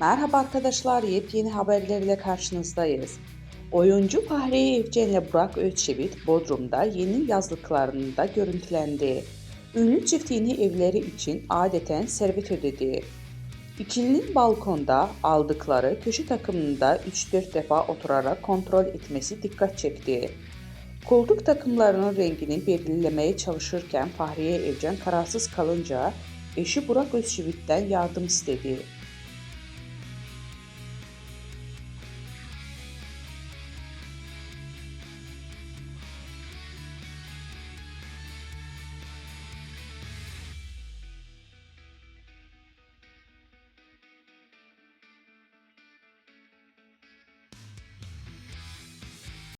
Merhaba arkadaşlar, yepyeni haberlerle karşınızdayız. Oyuncu Fahriye Evcen ile Burak Özçivit Bodrum'da yeni yazlıklarında görüntülendi. Ünlü çiftliğini evleri için adeten servet ödedi. İkilinin balkonda aldıkları köşe takımında 3-4 defa oturarak kontrol etmesi dikkat çekti. Koltuk takımlarının rengini belirlemeye çalışırken Fahriye Evcen kararsız kalınca eşi Burak Özçivit'ten yardım istedi.